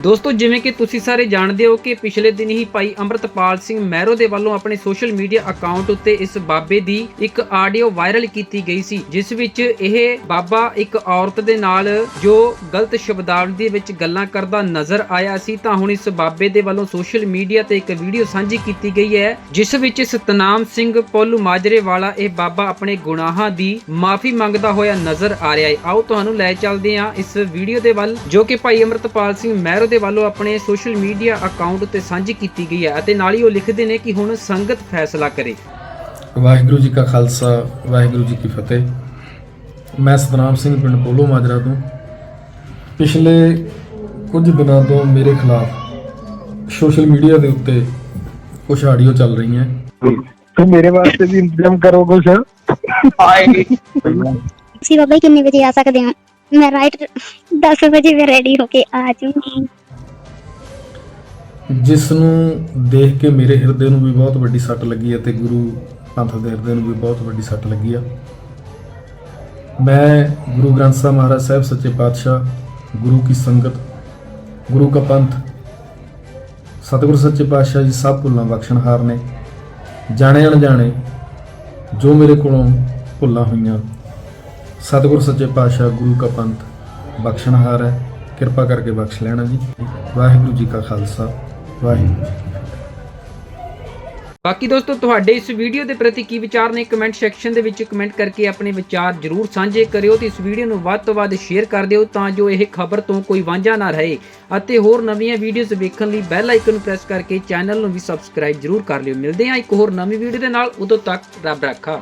ਦੋਸਤੋ, ਜਿਵੇਂ ਕਿ ਤੁਸੀਂ ਸਾਰੇ ਜਾਣਦੇ ਹੋ ਕਿ ਪਿਛਲੇ ਦਿਨ ਹੀ ਭਾਈ ਅੰਮ੍ਰਿਤਪਾਲ ਸਿੰਘ ਮਹਿਰੋ ਦੇ ਵੱਲੋਂ ਆਪਣੇ ਸੋਸ਼ਲ ਮੀਡੀਆ ਅਕਾਊਂਟ ਉੱਤੇ ਇਸ ਬਾਬੇ ਦੀ ਇੱਕ ਆਡੀਓ ਵਾਇਰਲ ਕੀਤੀ ਗਈ ਸੀ, ਜਿਸ ਵਿੱਚ ਇਹ ਬਾਬਾ ਇੱਕ ਔਰਤ ਦੇ ਨਾਲ ਜੋ ਗਲਤ ਸ਼ਬਦਾਵਲੀ ਵਿੱਚ ਗੱਲਾਂ ਕਰਦਾ ਨਜ਼ਰ ਆਇਆ ਸੀ, ਤਾਂ ਹੁਣ ਇਸ ਬਾਬੇ ਦੇ ਵੱਲੋਂ ਸੋਸ਼ਲ ਮੀਡੀਆ ਤੇ ਇੱਕ ਵੀਡੀਓ ਸਾਂਝੀ ਕੀਤੀ ਗਈ ਹੈ, ਜਿਸ ਵਿੱਚ ਸਤਨਾਮ ਸਿੰਘ ਪੋਲੂ ਮਾਜਰੇ ਵਾਲਾ ਇਹ ਬਾਬਾ ਆਪਣੇ ਗੁਨਾਹਾਂ ਦੀ ਮਾਫੀ ਮੰਗਦਾ ਹੋਇਆ ਨਜ਼ਰ ਆ ਰਿਹਾ ਹੈ। ਆਓ, ਤੁਹਾਨੂੰ ਲੈ ਚੱਲਦੇ ਹਾਂ ਇਸ ਵੀਡੀਓ ਦੇ ਵੱਲ, ਜੋ ਕਿ ਭਾਈ ਅਮਰਤਪਾਲ ਸਿੰਘ ਮਹਿਰੋ ਦੇ ਵੱਲੋਂ ਆਪਣੇ ਸੋਸ਼ਲ ਮੀਡੀਆ ਅਕਾਊਂਟ ਉੱਤੇ ਸਾਂਝੀ ਕੀਤੀ ਗਈ ਹੈ ਅਤੇ ਨਾਲ ਹੀ ਉਹ ਲਿਖਦੇ ਨੇ ਕਿ ਹੁਣ ਸੰਗਤ ਫੈਸਲਾ ਕਰੇ। ਵਾਹਿਗੁਰੂ ਜੀ ਕਾ ਖਾਲਸਾ ਵਾਹਿਗੁਰੂ ਜੀ ਕੀ ਫਤਿਹ। ਮੈਂ ਸਤਨਾਮ ਸਿੰਘ ਪਿੰਡ ਬੋਲੋ ਮਾਜਰਾ ਤੋਂ। ਪਿਛਲੇ ਕੁਝ ਦਿਨਾਂ ਤੋਂ ਮੇਰੇ ਖਿਲਾਫ ਸੋਸ਼ਲ ਮੀਡੀਆ ਦੇ ਉੱਤੇ ਕੁਝ ਆਡੀਓ ਚੱਲ ਰਹੀਆਂ। ਤੂੰ ਮੇਰੇ ਵਾਸਤੇ ਵੀ ਇੰਤਜ਼ਾਮ ਕਰੋ ਕੁਛ। ਹਾਏ ਸੀ ਬਾਬਾ ਕਿੰਨੇ ਵਜੇ ਆ ਸਕਦੇ ਹਾਂ? ਮੈਂ ਰਾਈਟ 10 ਵਜੇ ਮੈਂ ਰੈਡੀ ਹੋ ਕੇ ਆ ਜਿਸ ਨੂੰ ਦੇਖ ਕੇ ਮੇਰੇ ਹਿਰਦੇ ਨੂੰ ਵੀ ਬਹੁਤ ਵੱਡੀ ਸੱਟ ਲੱਗੀ ਹੈ ਤੇ ਗੁਰੂ ਪੰਥ ਦੇ ਹਿਰਦੇ ਨੂੰ ਵੀ ਬਹੁਤ ਵੱਡੀ ਸੱਟ ਲੱਗੀ ਆ। ਮੈਂ ਗੁਰੂ ਗ੍ਰੰਥ ਸਾਹਿਬ ਮਹਾਰਾਜ ਸਾਹਿਬ, ਸੱਚੇ ਪਾਤਸ਼ਾਹ, ਗੁਰੂ ਕੀ ਸੰਗਤ, ਗੁਰੂ ਕਾ ਪੰਥ, ਸਤਿਗੁਰ ਸੱਚੇ ਪਾਤਸ਼ਾਹ ਜੀ ਸਭ ਭੁੱਲਾਂ ਬਖਸ਼ਣਹਾਰ ਨੇ ਜਾਣੇ ਅਣਜਾਣੇ ਜੋ ਮੇਰੇ ਕੋਲੋਂ ਭੁੱਲਾਂ ਹੋਈਆਂ। ਸਤਿਗੁਰ ਸੱਚੇ ਪਾਤਸ਼ਾਹ ਗੁਰੂ ਕਾ ਪੰਥ ਬਖਸ਼ਣਹਾਰ ਹੈ। ਕਿਰਪਾ ਕਰਕੇ ਬਖਸ਼ ਲੈਣਾ ਜੀ। ਵਾਹਿਗੁਰੂ ਜੀ ਕਾ ਖਾਲਸਾ। ਵਾਹਿਗੁਰੂ ਜੀ ਬਾਕੀ ਦੋਸਤੋ, ਤੁਹਾਡੇ ਇਸ ਵੀਡੀਓ ਦੇ ਪ੍ਰਤੀ ਕੀ ਵਿਚਾਰ ਨੇ ਕਮੈਂਟ ਸੈਕਸ਼ਨ ਦੇ ਵਿੱਚ ਕਮੈਂਟ ਕਰਕੇ ਆਪਣੇ ਵਿਚਾਰ ਜਰੂਰ ਸਾਂਝੇ ਕਰਿਓ ਤੇ ਇਸ ਵੀਡੀਓ ਨੂੰ ਵੱਧ ਤੋਂ ਵੱਧ ਸ਼ੇਅਰ ਕਰ ਦਿਓ ਤਾਂ ਜੋ ਇਹ ਖਬਰ ਤੋਂ ਕੋਈ ਵਾਂਝਾ ਨਾ ਰਹੇ। ਅਤੇ ਹੋਰ ਨਵੀਆਂ ਵੀਡੀਓਜ਼ ਵੇਖਣ ਲਈ ਬੈਲ ਆਈਕਨ ਨੂੰ ਪ੍ਰੈਸ ਕਰਕੇ ਚੈਨਲ ਨੂੰ ਵੀ ਸਬਸਕ੍ਰਾਈਬ ਜਰੂਰ ਕਰ ਲਿਓ। ਮਿਲਦੇ ਹਾਂ ਇੱਕ ਹੋਰ ਨਵੀਂ ਵੀਡੀਓ ਦੇ ਨਾਲ। ਉਦੋਂ ਤੱਕ ਰੱਬ ਰੱਖਾ।